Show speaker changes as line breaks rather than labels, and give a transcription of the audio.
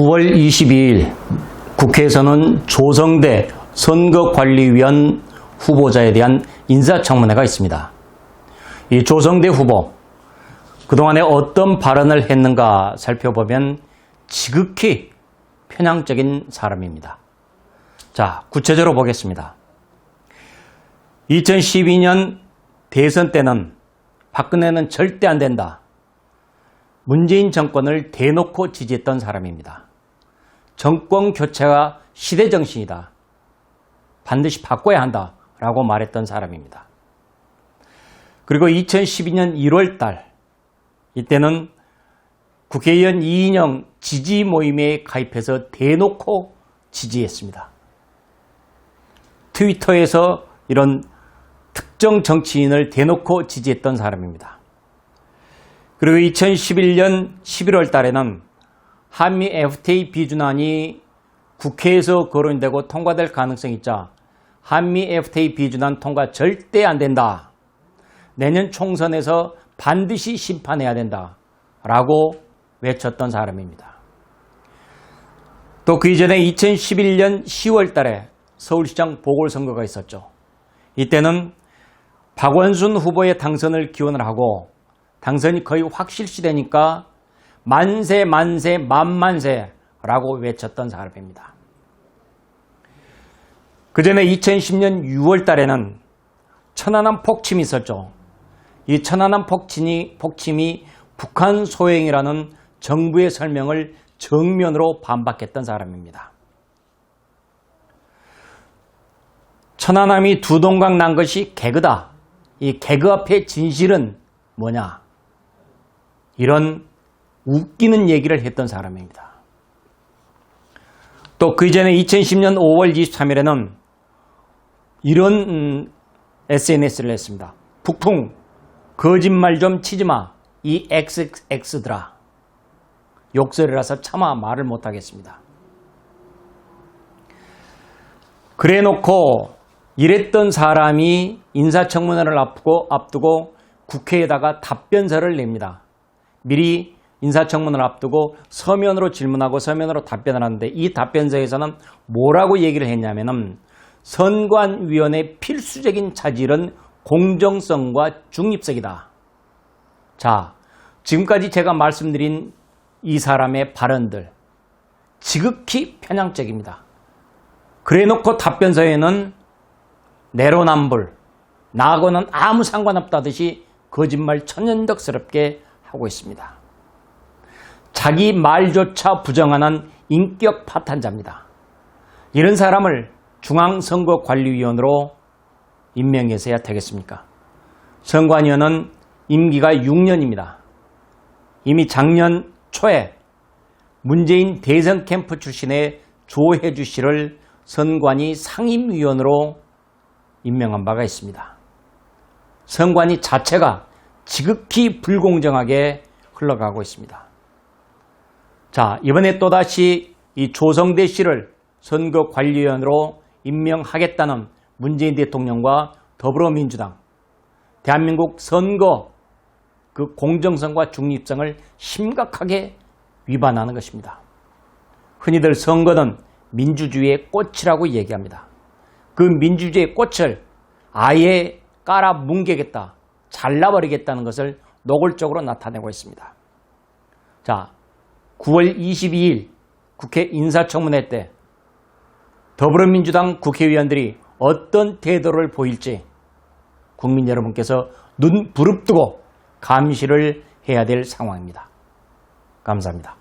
9월 22일 국회에서는 조성대 선거관리위원 후보자에 대한 인사청문회가 있습니다. 이 조성대 후보, 그동안에 어떤 발언을 했는가 살펴보면 지극히 편향적인 사람입니다. 자, 구체적으로 보겠습니다. 2012년 대선 때는 박근혜는 절대 안 된다. 문재인 정권을 대놓고 지지했던 사람입니다. 정권 교체가 시대 정신이다. 반드시 바꿔야 한다. 라고 말했던 사람입니다. 그리고 2012년 1월 달, 이때는 국회의원 이인영 지지 모임에 가입해서 대놓고 지지했습니다. 트위터에서 이런 특정 정치인을 대놓고 지지했던 사람입니다. 그리고 2011년 11월 달에는 한미 FTA 비준안이 국회에서 거론되고 통과될 가능성이 있자 한미 FTA 비준안 통과 절대 안 된다. 내년 총선에서 반드시 심판해야 된다. 라고 외쳤던 사람입니다. 또 그 이전에 2011년 10월 달에 서울시장 보궐선거가 있었죠. 이때는 박원순 후보의 당선을 기원을 하고 당선이 거의 확실시 되니까 만세 만세 만만세라고 외쳤던 사람입니다. 그 전에 2010년 6월 달에는 천안함 폭침이 있었죠. 이 천안함 폭침이, 폭침이 북한 소행이라는 정부의 설명을 정면으로 반박했던 사람입니다. 천안함이 두 동강 난 것이 개그다. 이 개그 앞에 진실은 뭐냐? 이런 웃기는 얘기를 했던 사람입니다. 또그 이전에 2010년 5월 23일에는 이런 음, SNS를 했습니다. 북풍 거짓말 좀 치지 마. 이 XX들아. 욕설이라서 차마 말을 못하겠습니다. 그래 놓고 이랬던 사람이 인사청문회를 앞두고, 앞두고 국회에다가 답변서를 냅니다. 미리 인사청문회를 앞두고 서면으로 질문하고 서면으로 답변을 하는데 이 답변서에서는 뭐라고 얘기를 했냐면은 선관위원회 필수적인 차질은 공정성과 중립성이다. 자, 지금까지 제가 말씀드린 이 사람의 발언들 지극히 편향적입니다. 그래 놓고 답변서에는 내로남불, 나하고는 아무 상관없다듯이 거짓말 천연덕스럽게 하고 있습니다. 자기 말조차 부정하는 인격 파탄자입니다. 이런 사람을 중앙선거관리위원으로 임명해서야 되겠습니까? 선관위원은 임기가 6년입니다. 이미 작년 초에 문재인 대선 캠프 출신의 조혜주 씨를 선관위 상임위원으로 임명한 바가 있습니다. 선관위 자체가 지극히 불공정하게 흘러가고 있습니다. 자, 이번에 또다시 이 조성대 씨를 선거관리위원으로 임명하겠다는 문재인 대통령과 더불어민주당, 대한민국 선거 그 공정성과 중립성을 심각하게 위반하는 것입니다. 흔히들 선거는 민주주의의 꽃이라고 얘기합니다. 그 민주주의의 꽃을 아예 깔아 뭉개겠다, 잘라버리겠다는 것을 노골적으로 나타내고 있습니다. 자, 9월 22일 국회 인사청문회 때 더불어민주당 국회의원들이 어떤 태도를 보일지 국민 여러분께서 눈 부릅뜨고 감시를 해야 될 상황입니다. 감사합니다.